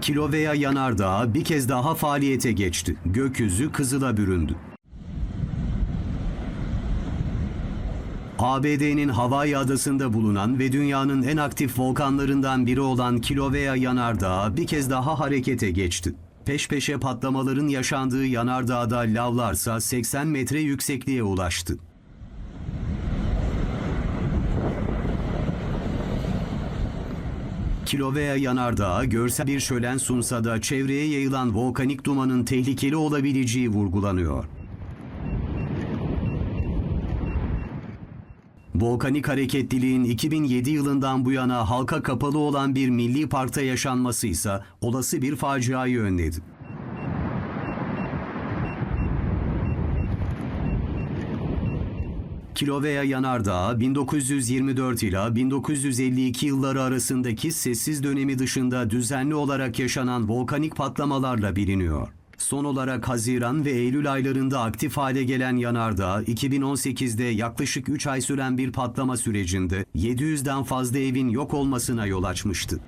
Kilauea yanardağı bir kez daha faaliyete geçti. Gökyüzü kızıla büründü. ABD'nin Hawaii adasında bulunan ve dünyanın en aktif volkanlarından biri olan Kilauea yanardağı bir kez daha harekete geçti. Peş peşe patlamaların yaşandığı yanardağda lavlarsa 80 metre yüksekliğe ulaştı. Kilauea yanardağı görsel bir şölen sunsa da çevreye yayılan volkanik dumanın tehlikeli olabileceği vurgulanıyor. Volkanik hareketliliğin 2007 yılından bu yana halka kapalı olan bir milli parkta yaşanması ise olası bir faciayı önledi. Kilauea Yanardağı 1924 ila 1952 yılları arasındaki sessiz dönemi dışında düzenli olarak yaşanan volkanik patlamalarla biliniyor. Son olarak Haziran ve Eylül aylarında aktif hale gelen yanardağ 2018'de yaklaşık 3 ay süren bir patlama sürecinde 700'den fazla evin yok olmasına yol açmıştı.